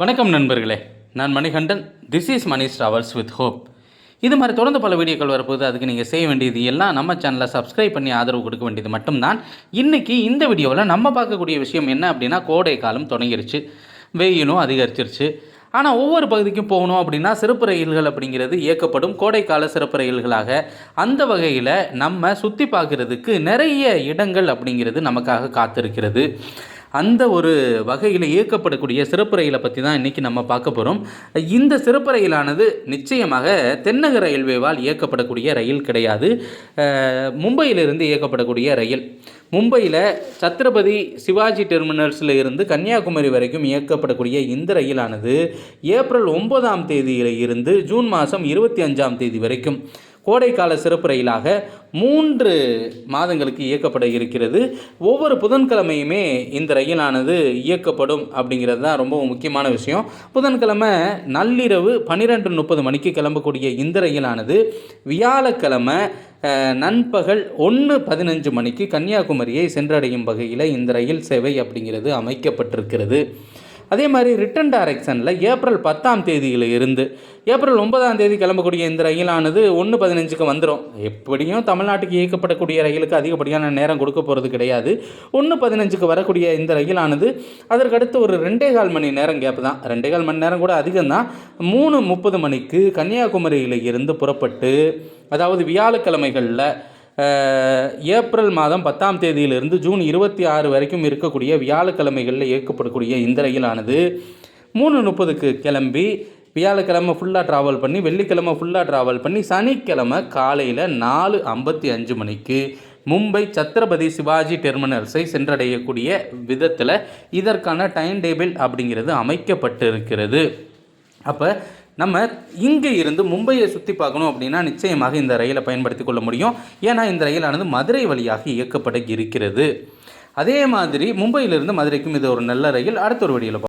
வணக்கம் நண்பர்களே. நான் Manikandan. This is Mani travels with hope இது மாதிரி தொடர்ந்து பல வீடியோக்கள் வரப்போகுது. அதுக்கு நீங்கள் செய்ய வேண்டியது எல்லாம் நம்ம சேனலை சப்ஸ்கிரைப் பண்ணி ஆதரவு கொடுக்க வேண்டியது மட்டும்தான். இன்றைக்கி இந்த வீடியோவில் நம்ம பார்க்கக்கூடிய விஷயம் என்ன அப்படின்னா கோடை காலம் தொடங்கிருச்சு. வெயிலும் அதிகரிச்சிருச்சு. ஆனால் ஒவ்வொரு பகுதிக்கும் போகணும் அப்படின்னா சிறப்பு ரயில்கள் அப்படிங்கிறது இயக்கப்படும். கோடைக்கால சிறப்பு ரயில்களாக அந்த வகையில் நம்ம சுற்றி பார்க்குறதுக்கு நிறைய இடங்கள் அப்படிங்கிறது நமக்காக காத்திருக்கிறது. அந்த ஒரு வகையில் இயக்கப்படக்கூடிய சிறப்பு ரயிலை பற்றி தான் இன்றைக்கி நம்ம பார்க்க போகிறோம் இந்த சிறப்பு ரயிலானது நிச்சயமாக தென்னக ரயில்வேவால் இயக்கப்படக்கூடிய ரயில் கிடையாது. மும்பையிலிருந்து இயக்கப்படக்கூடிய ரயில். மும்பையில் சத்ரபதி சிவாஜி டெர்மினல்ஸில் இருந்து கன்னியாகுமரி வரைக்கும் இயக்கப்படக்கூடிய இந்த ரயிலானது ஏப்ரல் ஒன்பதாம் தேதியில் இருந்து ஜூன் மாதம் இருபத்தி அஞ்சாம் தேதி வரைக்கும். கோடைக்கால சிறப்பு ரயிலாக மூன்று மாதங்களுக்கு இயக்கப்பட இருக்கிறது. ஒவ்வொரு புதன்கிழமையுமே இந்த ரயிலானது இயக்கப்படும் அப்படிங்கிறது தான் ரொம்ப முக்கியமான விஷயம். புதன்கிழமை நள்ளிரவு பன்னிரெண்டு முப்பது மணிக்கு கிளம்பக்கூடிய இந்த ரயிலானது வியாழக்கிழமை நண்பகல் ஒன்று பதினஞ்சு மணிக்கு கன்னியாகுமரியை சென்றடையும் வகையில் இந்த ரயில் சேவை அப்படிங்கிறது அமைக்கப்பட்டிருக்கிறது. அதே மாதிரி ரிட்டன் டைரக்ஷனில் ஏப்ரல் பத்தாம் தேதியில் இருந்து ஏப்ரல் ஒன்பதாம் தேதி கிளம்பக்கூடிய இந்த ரயிலானது ஒன்று பதினஞ்சுக்கு வந்துடும் எப்படியும் தமிழ்நாட்டுக்கு இயக்கப்படக்கூடிய ரயிலுக்கு அதிகப்படியான நேரம் கொடுக்க போகிறது கிடையாது. ஒன்று பதினஞ்சுக்கு வரக்கூடிய இந்த ரயிலானது அதற்கடுத்து ஒரு ரெண்டே கால் மணி நேரம் கேப் தான். ரெண்டே கால் மணி நேரம் கூட அதிகம்தான் மூணு முப்பது மணிக்கு கன்னியாகுமரியில் இருந்து புறப்பட்டு அதாவது வியாழக்கிழமைகளில் ஏப்ரல் மாதம் பத்தாம் தேதியிலிருந்து ஜூன் இருபத்தி ஆறு வரைக்கும் இருக்கக்கூடிய வியாழக்கிழமைகளில் இயக்கப்படக்கூடிய இந்த ரயிலானது மூணு முப்பதுக்கு கிளம்பி வியாழக்கிழமை ஃபுல்லாக ட்ராவல் பண்ணி வெள்ளிக்கிழமை ஃபுல்லாக ட்ராவல் பண்ணி சனிக்கிழமை காலையில் நாலு ஐம்பத்தி அஞ்சு மணிக்கு மும்பை சத்ரபதி சிவாஜி டெர்மினல்ஸை சென்றடையக்கூடிய விதத்தில் இதற்கான டைம் டேபிள் அப்படிங்கிறது அமைக்கப்பட்டிருக்கிறது. அப்போ நம்ம இங்கே இருந்து மும்பையை சுற்றி பார்க்கணும் அப்படின்னா நிச்சயமாக இந்த ரயிலை பயன்படுத்தி கொள்ள முடியும். ஏன்னா இந்த ரயிலானது மதுரை வழியாக இயக்கப்பட இருக்கிறது. அதே மாதிரி மும்பையிலிருந்து மதுரைக்கும் இது ஒரு நல்ல ரயில். அடுத்த ஒரு வழியில்